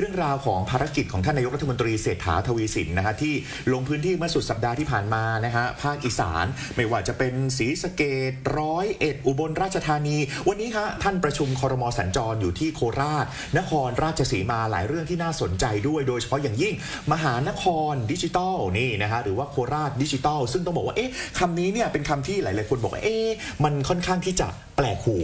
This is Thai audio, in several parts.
เรื่องราวของภารกิจของท่านนายกรัฐมนตรีเศรษฐาทวีสินนะฮะที่ลงพื้นที่เมื่อสุดสัปดาห์ที่ผ่านมานะฮะภาคอีสาน ไม่ว่าจะเป็นศรีสะเกดร้อยเอ็ดอุบลราชธานี วันนี้ฮะท่านประชุมคอรมอสัญจรอยู่ที่โคราช นครราชสีมาหลายเรื่องที่น่าสนใจด้วย โดยเฉพาะอย่างยิ่ง มหานครดิจิทัลนี่นะฮะหรือว่าโคราชดิจิทัลซึ่งต้องบอกว่าเอ๊ะคำนี้เนี่ยเป็นคำที่หลาย ๆ คนบอกว่าเอ๊ะมันค่อนข้างที่จะ แปลกหู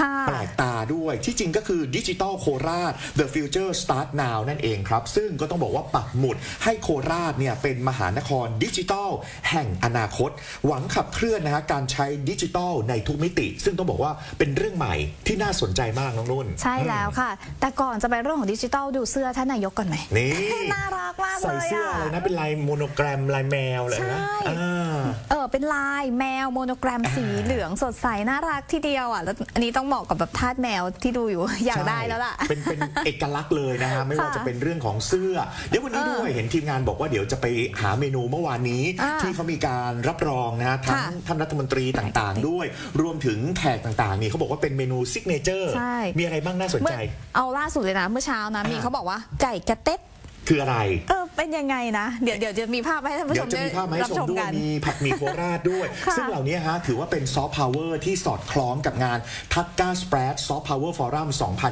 ค่ะ แปลกตาด้วยที่จริงก็คือดิจิ t a ลโคราช The Future Start Now นั่นเองครับ ซึ่งก็ต้องบอกว่าปักหมุดให้โคราชเนี่ยเป็นมหานครดิจิทัลแห่งอนาคต หวังขับเคลื่อนนะฮะการใช้ดิจิทัลในทุกมิติ ซึ่งต้องบอกว่าเป็นเรื่องใหม่ที่น่าสนใจมากน้องนุ่น ใช่แล้วค่ะ แต่ก่อนจะไปเรื่องของดิจิทัลดูเสื้อท่านนายกก่อนไหม นี่ น่ารักมากใส่เลยเสื้ออะอะไรนะ เป็นลายโมโนแกรมลายแมวเลยนะใช่ อ่า เออ เป็นลายแมวโมโนแกรมสีเหลืองสดใสน่ารักทีเดียวอะแล้วอันนี้ต้องเหมาะกับแบบทาสแมวที่ดูอยู่ อยากได้แล้วล่ะใช่เป็นเป็นเอกลักษณ์เลยนะฮะไม่ว่าค่ะจะเป็นเรื่องของเสื้อ เดี๋ยววันนี้เออด้วยเห็นทีมงานบอกว่าเดี๋ยวจะไปหาเมนูเมื่อวานนี้อ่าที่เขามีการรับรองนะฮะทั้งค่ะท่านรัฐมนตรีต่างๆ ด้วย รวมถึงแขกต่างๆนี่เขาบอกว่าเป็นเมนูซิกเนเจอร์ใช่มีอะไรบ้างน่าสนเมื่ใจอเอาล่าสุดเลยนะเมื่อเช้านะมีอ่าเขาบอกว่าไก่กระเต็ด คืออะไร เออเป็นยังไงนะ เดี๋ยวเดี๋ยวจะมีภาพให้ท่านผู้เดี๋ชยวมจะได้มีภาพมาให้รับชชมมด้วกัยนมีผัดหมี่โคราชด้วย ค่ะซึ่งเหล่านี้ฮะถือว่าเป็นซอฟต์พาวเวอร์ที่สอดคล้องกับงานทักกาสเปรดซอฟต์พาวเวอร์ฟอรัม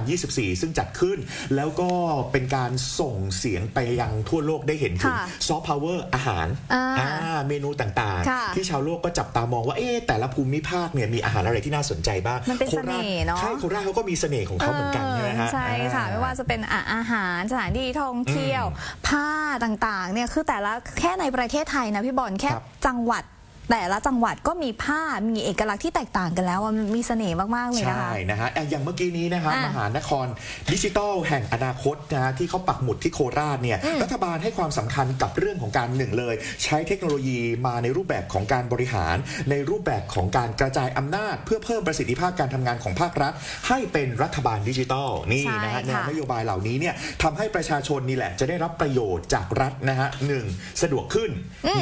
2024 ซึ่งจัดขึ้น แล้วก็เป็นการส่งเสียงไปยังทั่วโลกได้เห็นถึงค่ะซอฟต์พาวเวอร์อาหารอ่าอ่าเมนูต่างค่ะๆ ที่ชาวโลกก็จับตามองว่าเอ๊ะแต่ละภูมิภาคเนี่ยมีอาหารอะไรที่น่าสนใจบ้างมันเป็นโคราชเสน่ห์เนอะ ใช่โคราชเขาก็มีเสน่ห์ของเขาเหมือนกันใช่ไหมฮะ ใช่ค่ะอ่ไม่ว่าจะเป็นอะอาหารสถานที่ท่องเที่ยวผ้าต่างๆเนี่ยคือแต่ละแค่ในประเทศไทยนะพี่บอลแค่ครับจังหวัด แต่ละจังหวัดก็มีผ้ามีเอกลักษณ์ที่แตกต่างกันแล้วอะมันมีเสน่ห์มากๆเลยนะใช่คะนะฮะอะอย่างเมื่อกี้นี้นะฮะอะมหานครดิจิทัลแห่งอนาคตนะฮะที่เขาปักหมุดที่โคราชเนี่ยรัฐบาลให้ความสำคัญกับเรื่องของการหนึ่งเลย ใช้เทคโนโลยีมาในรูปแบบของการบริหาร ในรูปแบบของการกระจายอำนาจ เพื่อเพิ่มประสิทธิภาพการทำงานของภาครัฐ ให้เป็นรัฐบาลดิจิทัลนี่นะฮะใช่แนค่ะวนโยบายเหล่านี้เนี่ยทำให้ประชาชนนี่แหละ จะได้รับประโยชน์จากรัฐนะฮะหนึ่งสะดวกขึ้น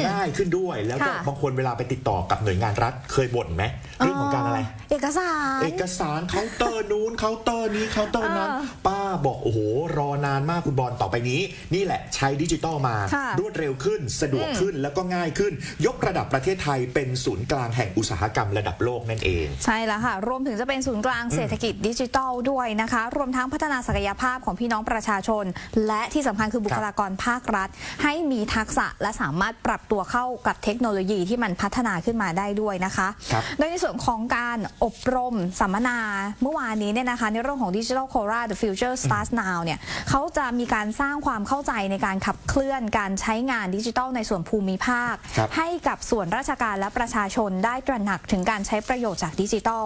ง่ายขึ้นด้วยแล้วก็ค่ะ บางคนเวลาไปติดต่อกับหน่วยงานรัฐเคยบ่นไหมเรื่องของการอะไร เอกสาร เอกสารเคาน์เตอร์นู้นเคาน์เตอร์นี้เคาน์เตอร์นั้นเออป้าบอกโอ้โหรอนานมากคุณบอลต่อไปนี้ นี่แหละใช้ดิจิตอลมา ค่ะรวดเร็วขึ้นสะดวกขึ้นแล้วก็ง่ายขึ้น ยกระดับประเทศไทยเป็นศูนย์กลางแห่งอุตสาหกรรมระดับโลกนั่นเอง ใช่แล้วค่ะ รวมถึงจะเป็นศูนย์กลางเศรษฐกิจดิจิทัลด้วยนะคะ รวมทั้งพัฒนาศักยภาพของพี่น้องประชาชน และที่สำคัญคือบุคลากรภาครัฐ ให้มีทักษะและสามารถปรับตัวเข้ากับเทคโนโลยีที่มันพัฒนาขึ้นมาได้ด้วยนะคะครับโดยในส่วนของการอบรมสัมมนาเมื่อวานนี้เนี่ยนะคะ ในเรื่องของ Digital Cora The Future Starts Now เนี่ยเขาจะมีการสร้างความเข้าใจในการขับเคลื่อนการใช้งานดิจิทัลในส่วนภูมิภาคครับให้กับส่วนราชการและประชาชนได้ตระหนักถึงการใช้ประโยชน์จากดิจิทัล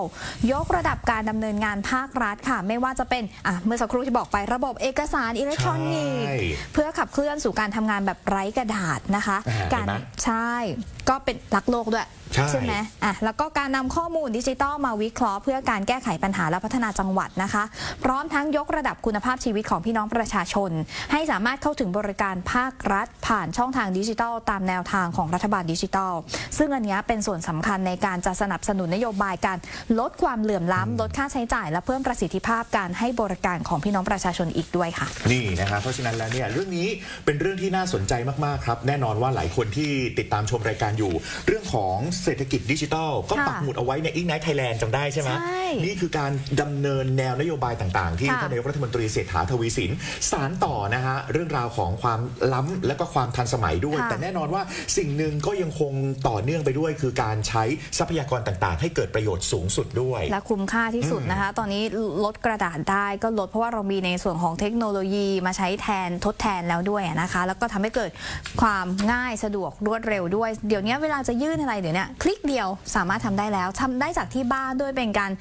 ยกระดับการดำเนินงานภาครัฐค่ะ ไม่ว่าจะเป็นอะเมื่อสักครู่ที่บอกไประบบเอกสารอิเล็กทรอนิกส์ใช่เพื่อขับเคลื่อนสู่การทำงานแบบไร้กระดาษนะคะอ่าการเห็นไหมใช่ก็เป็นรักโลกด้วยใช่ ไหมอะแล้วก็การนำข้อมูลดิจิตอลมาวิเคราะห์เพื่อการแก้ไขปัญหาและพัฒนาจังหวัดนะคะ พร้อมทั้งยกระดับคุณภาพชีวิตของพี่น้องประชาชน ให้สามารถเข้าถึงบริการภาครัฐ ผ่านช่องทางดิจิทัล ตามแนวทางของรัฐบาลดิจิทัล ซึ่งอันเนี้ยเป็นส่วนสำคัญในการจะสนับสนุนนโยบายการลดความเหลื่อมล้ำลดค่าใช้จ่าย และเพิ่มประสิทธิภาพการให้บริการของพี่น้องประชาชนอีกด้วยค่ะ นี่นะฮะเพราะฉะนั้นแล้วเนี่ยเรื่องนี้เป็นเรื่องที่น่าสนใจมาก ๆ ครับ แน่นอนว่าหลายคนที่ติดตามชมรายการอยู่ เรื่องของเศรษฐกิจดิจิทัล ก็ค่ะปักหมุดเอาไว้ในอีกไนท์ไทยแลนด์จำได้ใช่ไหมใช่นี่คือการดำเนินแนวนโยบายต่างๆ ที่ค่ะ ท่านนายกรัฐมนตรีเศรษฐาทวีสิน สารต่อนะฮะเรื่องราวของความล้ำและก็ความทันสมัยด้วย ค่ะแต่แน่นอนว่าสิ่งหนึ่งก็ยังคงต่อเนื่องไปด้วย คือการใช้ทรัพยากรต่างๆ ให้เกิดประโยชน์สูงสุดด้วย และคุ้มค่าที่สุดนะคะ ตอนนี้ลดกระดาษได้ก็ลดเพราะว่าเรามีในส่วนของเทคโนโลยีมาใช้แทนทดแทนแล้วด้วยนะคะ แล้วก็ทำให้เกิดความง่ายสะดวกรวดเร็วด้วย เดี๋ยวนี้เวลาจะยื่นอะไรเดี๋ยวนี้คลิกเดียวสามารถทำได้แล้วทำได้จากที่บ้านด้วยเป็นการ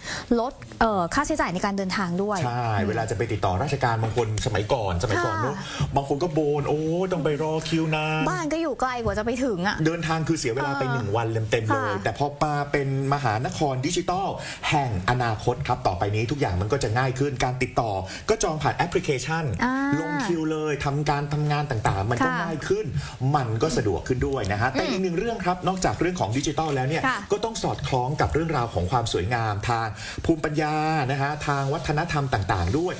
ลดเอ่อค่าใช้จ่ายในการเดินทางด้วย ใช่ เวลาจะไปติดต่อราชการบางคนสมัยก่อน สมัยก่อนค่ะเนอะบางคนก็โบนโอ้ต้องไปรอคิวนานบ้านก็อยู่ไกลกว่าจะไปถึงอะเดินทางคือเสียเวลาไปเออหนึ่งวันเต็มๆเลยค่ะแต่พอมาเป็นมหานครดิจิทัลแห่งอนาคตครับต่อไปนี้ทุกอย่างมันก็จะง่ายขึ้นการติดต่อ ก็จองผ่านแอปพลิเคชันอ่าลงคิวเลยทำการทำงานต่างๆ มันก็ค่ะง่ายขึ้น มันก็สะดวกขึ้นด้วยนะฮะแต่อีกหนึ่งเรื่องครับนอกจากเรื่องของดิจิทัลแล้วเนี่ยค่ะก็ต้องสอดคล้องกับเรื่องราวของความสวยงามทางภูมิปัญญานะฮะทางวัฒนธรรมต่าง ๆ ด้วย